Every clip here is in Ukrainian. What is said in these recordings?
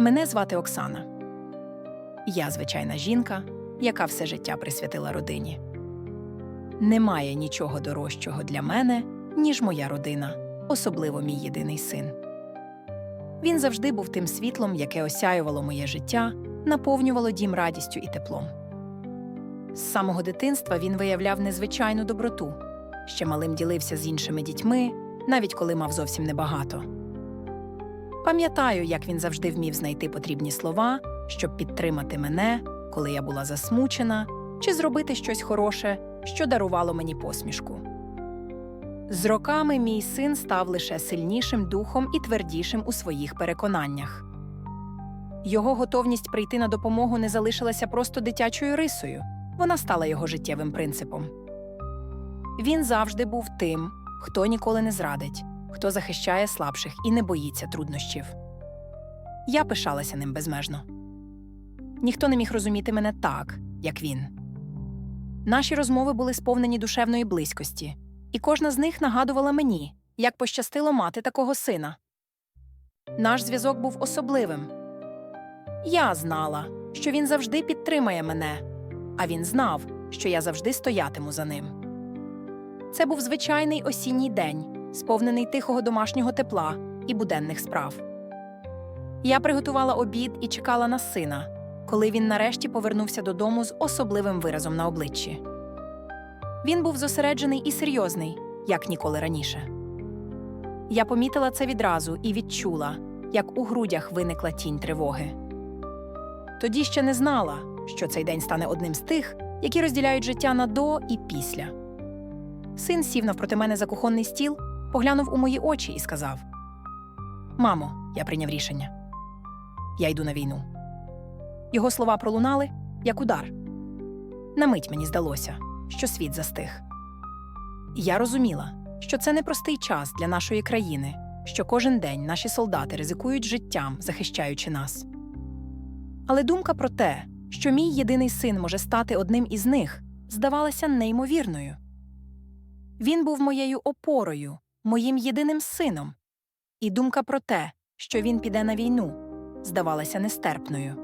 Мене звати Оксана. Я звичайна жінка, яка все життя присвятила родині. Немає нічого дорожчого для мене, ніж моя родина, особливо мій єдиний син. Він завжди був тим світлом, яке осяювало моє життя, наповнювало дім радістю і теплом. З самого дитинства він виявляв незвичайну доброту, ще малим ділився з іншими дітьми, навіть коли мав зовсім небагато. Пам'ятаю, як він завжди вмів знайти потрібні слова, щоб підтримати мене, коли я була засмучена, чи зробити щось хороше, що дарувало мені посмішку. З роками мій син став лише сильнішим духом і твердішим у своїх переконаннях. Його готовність прийти на допомогу не залишилася просто дитячою рисою, вона стала його життєвим принципом. Він завжди був тим, хто ніколи не зрадить, хто захищає слабших і не боїться труднощів. Я пишалася ним безмежно. Ніхто не міг розуміти мене так, як він. Наші розмови були сповнені душевної близькості, і кожна з них нагадувала мені, як пощастило мати такого сина. Наш зв'язок був особливим. Я знала, що він завжди підтримає мене, а він знав, що я завжди стоятиму за ним. Це був звичайний осінній день, сповнений тихого домашнього тепла і буденних справ. Я приготувала обід і чекала на сина, коли він нарешті повернувся додому з особливим виразом на обличчі. Він був зосереджений і серйозний, як ніколи раніше. Я помітила це відразу і відчула, як у грудях виникла тінь тривоги. Тоді ще не знала, що цей день стане одним з тих, які розділяють життя на до і після. Син сів навпроти мене за кухонний стіл, поглянув у мої очі і сказав: Мамо, я прийняв рішення. Я йду на війну. Його слова пролунали, як удар. На мить мені здалося, що світ застиг. Я розуміла, що це непростий час для нашої країни, що кожен день наші солдати ризикують життям, захищаючи нас. Але думка про те, що мій єдиний син може стати одним із них, здавалася неймовірною. Він був моєю опорою, моїм єдиним сином. І думка про те, що він піде на війну, здавалася нестерпною.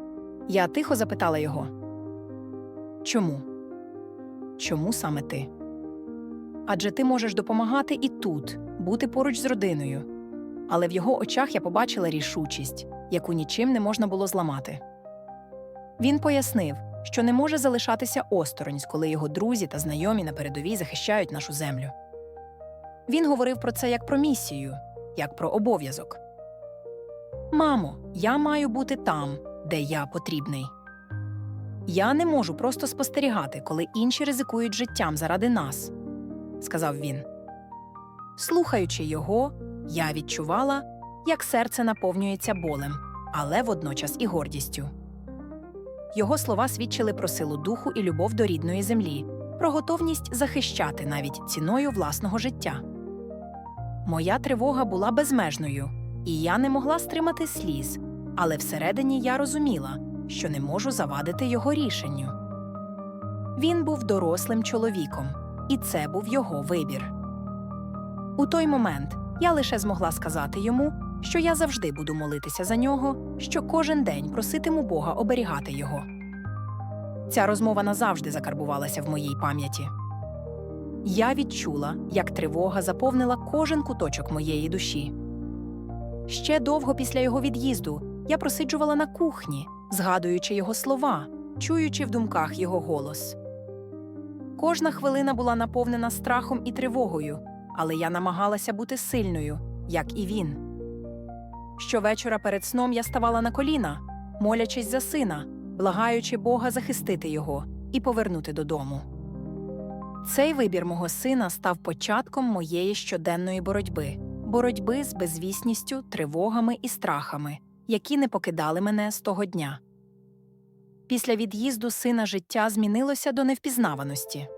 Я тихо запитала його Чому? Чому саме ти? Адже ти можеш допомагати і тут, бути поруч з родиною. Але в його очах я побачила рішучість, яку нічим не можна було зламати. Він пояснив, що не може залишатися осторонь, коли його друзі та знайомі на передовій захищають нашу землю. Він говорив про це як про місію, як про обов'язок. Мамо, я маю бути там, де я потрібний. Я не можу просто спостерігати, коли інші ризикують життям заради нас, сказав він. Слухаючи його, я відчувала, як серце наповнюється болем, але водночас і гордістю. Його слова свідчили про силу духу і любов до рідної землі, про готовність захищати навіть ціною власного життя. Моя тривога була безмежною, і я не могла стримати сліз, але всередині я розуміла, що не можу завадити його рішенню. Він був дорослим чоловіком, і це був його вибір. У той момент я лише змогла сказати йому, що я завжди буду молитися за нього, що кожен день проситиму Бога оберігати його. Ця розмова назавжди закарбувалася в моїй пам'яті. Я відчула, як тривога заповнила кожен куточок моєї душі. Ще довго після його від'їзду я просиджувала на кухні, згадуючи його слова, чуючи в думках його голос. Кожна хвилина була наповнена страхом і тривогою, але я намагалася бути сильною, як і він. Щовечора перед сном я ставала на коліна, молячись за сина, благаючи Бога захистити його і повернути додому. Цей вибір мого сина став початком моєї щоденної боротьби, боротьби з безвісністю, тривогами і страхами, які не покидали мене з того дня. Після від'їзду сина життя змінилося до невпізнаваності.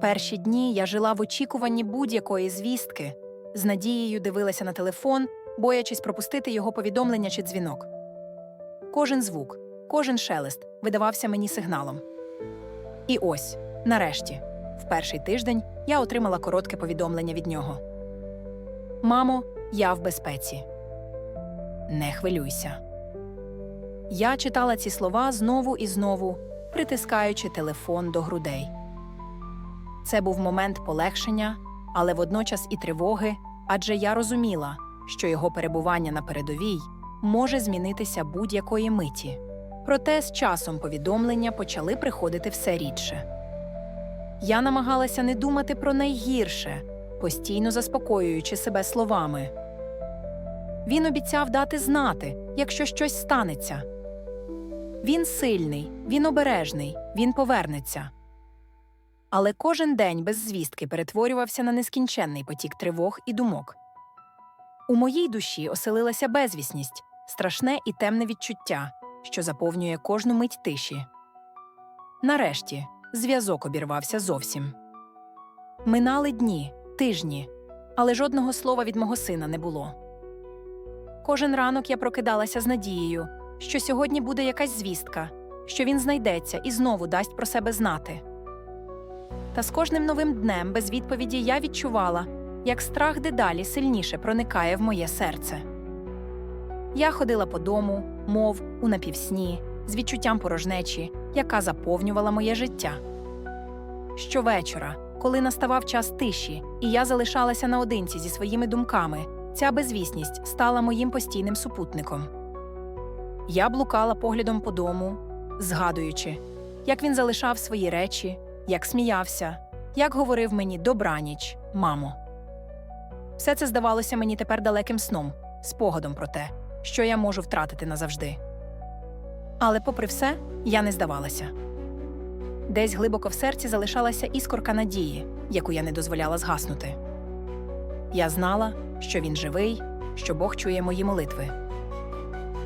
Перші дні я жила в очікуванні будь-якої звістки, з надією дивилася на телефон, боячись пропустити його повідомлення чи дзвінок. Кожен звук, кожен шелест видавався мені сигналом. І ось, нарешті, в перший тиждень я отримала коротке повідомлення від нього: Мамо, я в безпеці. Не хвилюйся. Я читала ці слова знову і знову, притискаючи телефон до грудей. Це був момент полегшення, але водночас і тривоги, адже я розуміла, що його перебування на передовій може змінитися будь-якої миті. Проте з часом повідомлення почали приходити все рідше. Я намагалася не думати про найгірше, постійно заспокоюючи себе словами. Він обіцяв дати знати, якщо щось станеться. Він сильний, він обережний, він повернеться. Але кожен день без звістки перетворювався на нескінченний потік тривог і думок. У моїй душі оселилася безвісність, страшне і темне відчуття, що заповнює кожну мить тиші. Нарешті зв'язок обірвався зовсім. Минали дні, тижні, але жодного слова від мого сина не було. Кожен ранок я прокидалася з надією, що сьогодні буде якась звістка, що він знайдеться і знову дасть про себе знати. Та з кожним новим днем без відповіді я відчувала, як страх дедалі сильніше проникає в моє серце. Я ходила по дому, мов у напівсні, з відчуттям порожнечі, яка заповнювала моє життя. Щовечора, коли наставав час тиші, і я залишалася наодинці зі своїми думками, ця безвісність стала моїм постійним супутником. Я блукала поглядом по дому, згадуючи, як він залишав свої речі, як сміявся, як говорив мені добраніч, мамо. Все це здавалося мені тепер далеким сном, спогадом про те, що я можу втратити назавжди. Але, попри все, я не здавалася. Десь глибоко в серці залишалася іскорка надії, яку я не дозволяла згаснути. Я знала, що він живий, що Бог чує мої молитви.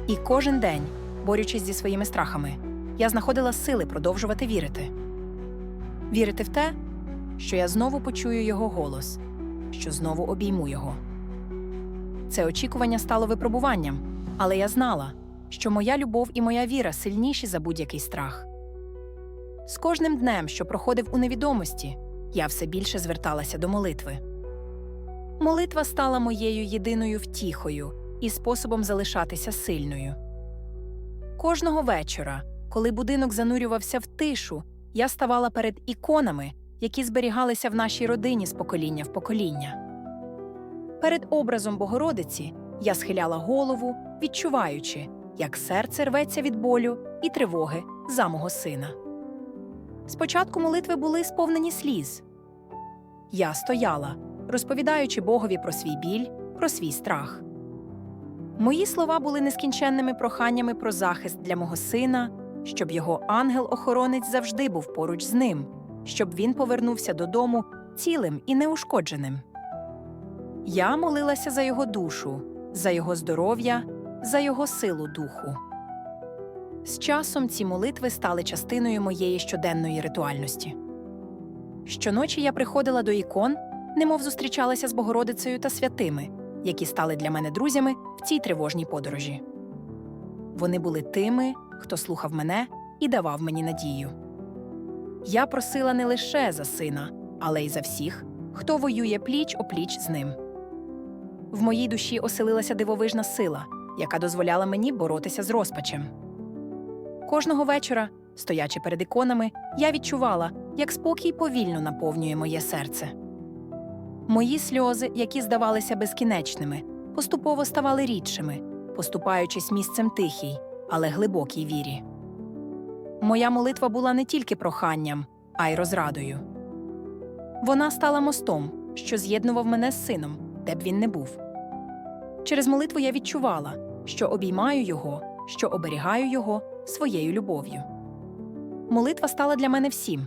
І кожен день, борючись зі своїми страхами, я знаходила сили продовжувати вірити. Вірити в те, що я знову почую його голос, що знову обійму його. Це очікування стало випробуванням, але я знала, що моя любов і моя віра сильніші за будь-який страх. З кожним днем, що проходив у невідомості, я все більше зверталася до молитви. Молитва стала моєю єдиною втіхою і способом залишатися сильною. Кожного вечора, коли будинок занурювався в тишу, я ставала перед іконами, які зберігалися в нашій родині з покоління в покоління. Перед образом Богородиці я схиляла голову, відчуваючи, як серце рветься від болю і тривоги за мого сина. Спочатку молитви були сповнені сліз. Я стояла, розповідаючи Богові про свій біль, про свій страх. Мої слова були нескінченними проханнями про захист для мого сина, щоб його ангел-охоронець завжди був поруч з ним, щоб він повернувся додому цілим і неушкодженим. Я молилася за його душу, за його здоров'я, за його силу духу. З часом ці молитви стали частиною моєї щоденної ритуальності. Щоночі я приходила до ікон, немов зустрічалася з Богородицею та святими, які стали для мене друзями в цій тривожній подорожі. Вони були тими, хто слухав мене і давав мені надію. Я просила не лише за сина, але й за всіх, хто воює пліч опліч з ним. В моїй душі оселилася дивовижна сила, яка дозволяла мені боротися з розпачем. Кожного вечора, стоячи перед іконами, я відчувала, як спокій повільно наповнює моє серце. Мої сльози, які здавалися безкінечними, поступово ставали рідшими, поступаючись місцем тихій, але глибокій вірі. Моя молитва була не тільки проханням, а й розрадою. Вона стала мостом, що з'єднував мене з сином, де б він не був. Через молитву я відчувала, що обіймаю його, що оберігаю його своєю любов'ю. Молитва стала для мене всім.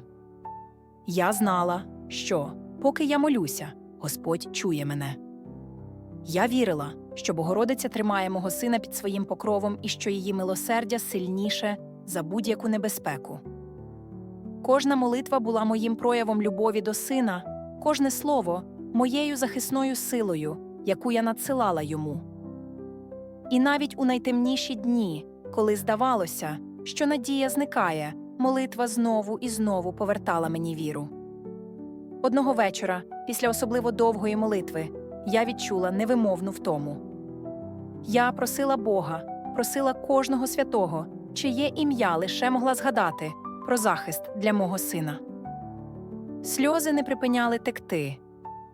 Я знала, що, поки я молюся, Господь чує мене. Я вірила, що Богородиця тримає мого сина під своїм покровом і що її милосердя сильніше за будь-яку небезпеку. Кожна молитва була моїм проявом любові до сина, кожне слово моєю захисною силою, яку я надсилала йому. І навіть у найтемніші дні, коли здавалося, що надія зникає, молитва знову і знову повертала мені віру. Одного вечора, після особливо довгої молитви, я відчула невимовну втому. Я просила Бога просила кожного святого, чиє ім'я лише могла згадати про захист для мого сина. Сльози не припиняли текти,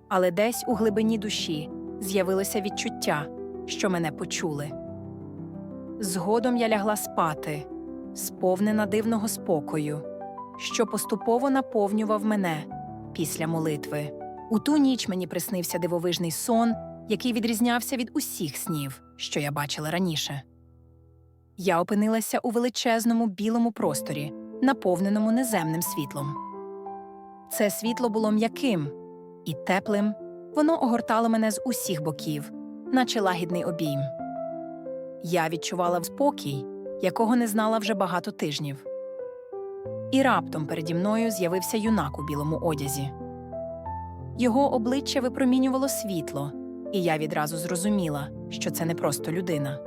але десь у глибині душі з'явилося відчуття, що мене почули. Згодом я лягла спати, сповнена дивного спокою, що поступово наповнював мене після молитви. У ту ніч мені приснився дивовижний сон, який відрізнявся від усіх снів, що я бачила раніше. Я опинилася у величезному білому просторі, наповненому неземним світлом. Це світло було м'яким і теплим, воно огортало мене з усіх боків, наче лагідний обійм. Я відчувала спокій, якого не знала вже багато тижнів. І раптом переді мною з'явився юнак у білому одязі. Його обличчя випромінювало світло, і я відразу зрозуміла, що це не просто людина.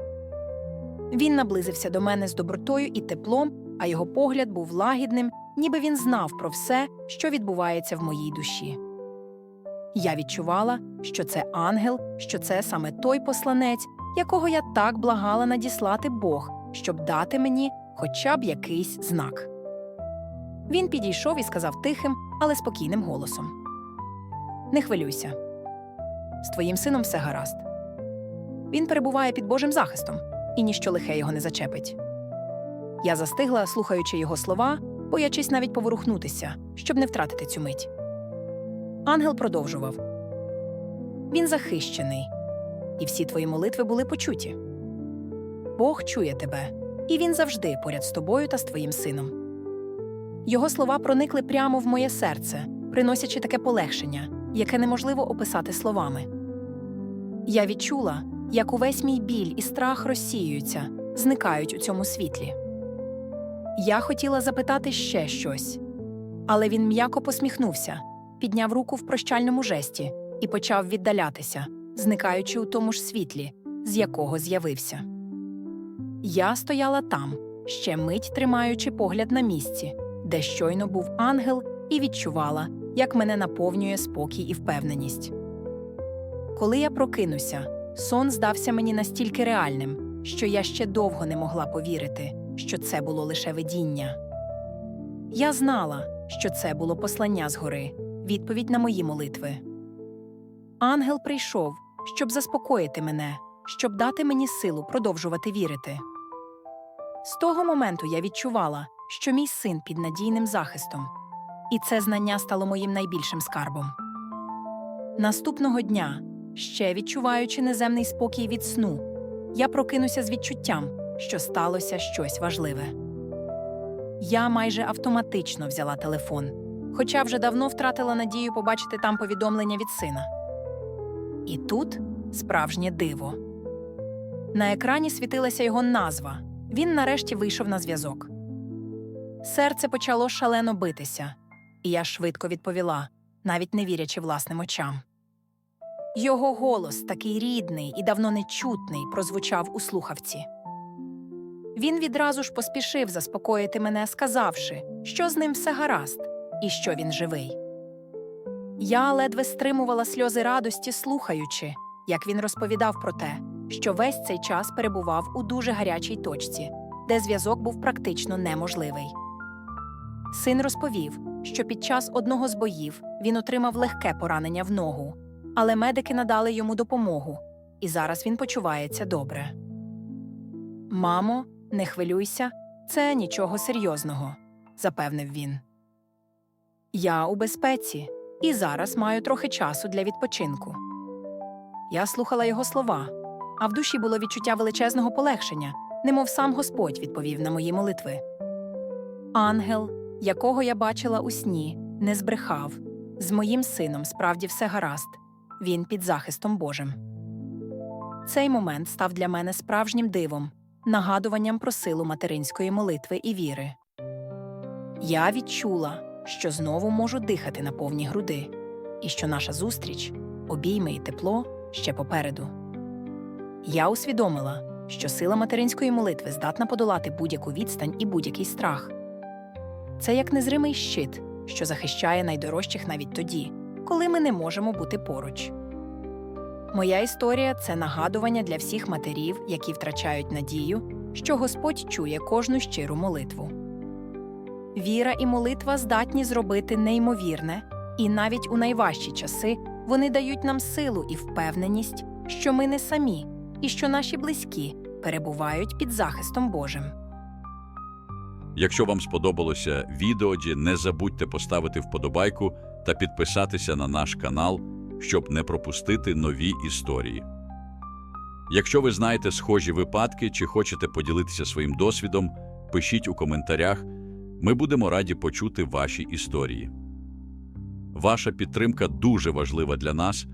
Він наблизився до мене з добротою і теплом, а його погляд був лагідним, ніби він знав про все, що відбувається в моїй душі. Я відчувала, що це ангел, що це саме той посланець, якого я так благала надіслати Бог, щоб дати мені хоча б якийсь знак. Він підійшов і сказав тихим, але спокійним голосом: Не хвилюйся. З твоїм сином все гаразд. Він перебуває під Божим захистом, і ніщо лихе його не зачепить. Я застигла, слухаючи його слова, боячись навіть поворухнутися, щоб не втратити цю мить. Ангел продовжував Він захищений, і всі твої молитви були почуті. Бог чує тебе, і він завжди поряд з тобою та з твоїм сином. Його слова проникли прямо в моє серце, приносячи таке полегшення, яке неможливо описати словами. Я відчула, як увесь мій біль і страх розсіюються, зникають у цьому світлі. Я хотіла запитати ще щось, але він м'яко посміхнувся, підняв руку в прощальному жесті і почав віддалятися, зникаючи у тому ж світлі, з якого з'явився. Я стояла там, ще мить тримаючи погляд на місці, де щойно був ангел, і відчувала, як мене наповнює спокій і впевненість. Коли я прокинуся, сон здався мені настільки реальним, що я ще довго не могла повірити, що це було лише видіння. Я знала, що це було послання згори, відповідь на мої молитви. Ангел прийшов, щоб заспокоїти мене, щоб дати мені силу продовжувати вірити. З того моменту я відчувала, що мій син під надійним захистом, і це знання стало моїм найбільшим скарбом. Наступного дня, ще відчуваючи неземний спокій від сну, я прокинуся з відчуттям, що сталося щось важливе. Я майже автоматично взяла телефон, хоча вже давно втратила надію побачити там повідомлення від сина. І тут справжнє диво. На екрані світилася його назва. Він нарешті вийшов на зв'язок. Серце почало шалено битися, і я швидко відповіла, навіть не вірячи власним очам. Його голос, такий рідний і давно нечутний, прозвучав у слухавці. Він відразу ж поспішив заспокоїти мене, сказавши, що з ним все гаразд і що він живий. Я ледве стримувала сльози радості, слухаючи, як він розповідав про те, що весь цей час перебував у дуже гарячій точці, де зв'язок був практично неможливий. Син розповів, що під час одного з боїв він отримав легке поранення в ногу, але медики надали йому допомогу, і зараз він почувається добре. Мамо, не хвилюйся, це нічого серйозного, запевнив він. Я у безпеці і зараз маю трохи часу для відпочинку. Я слухала його слова, а в душі було відчуття величезного полегшення, немов сам Господь відповів на мої молитви. Ангел, якого я бачила у сні, не збрехав. З моїм сином справді все гаразд, він під захистом Божим. Цей момент став для мене справжнім дивом, нагадуванням про силу материнської молитви і віри. Я відчула, що знову можу дихати на повні груди, і що наша зустріч, обійми і тепло ще попереду. Я усвідомила, що сила материнської молитви здатна подолати будь-яку відстань і будь-який страх. Це як незримий щит, що захищає найдорожчих навіть тоді, коли ми не можемо бути поруч. Моя історія це нагадування для всіх матерів, які втрачають надію, що Господь чує кожну щиру молитву. Віра і молитва здатні зробити неймовірне, і навіть у найважчі часи вони дають нам силу і впевненість, що ми не самі і що наші близькі перебувають під захистом Божим. Якщо вам сподобалося відео, не забудьте поставити вподобайку та підписатися на наш канал, щоб не пропустити нові історії. Якщо ви знаєте схожі випадки чи хочете поділитися своїм досвідом, пишіть у коментарях. Ми будемо раді почути ваші історії. Ваша підтримка дуже важлива для нас,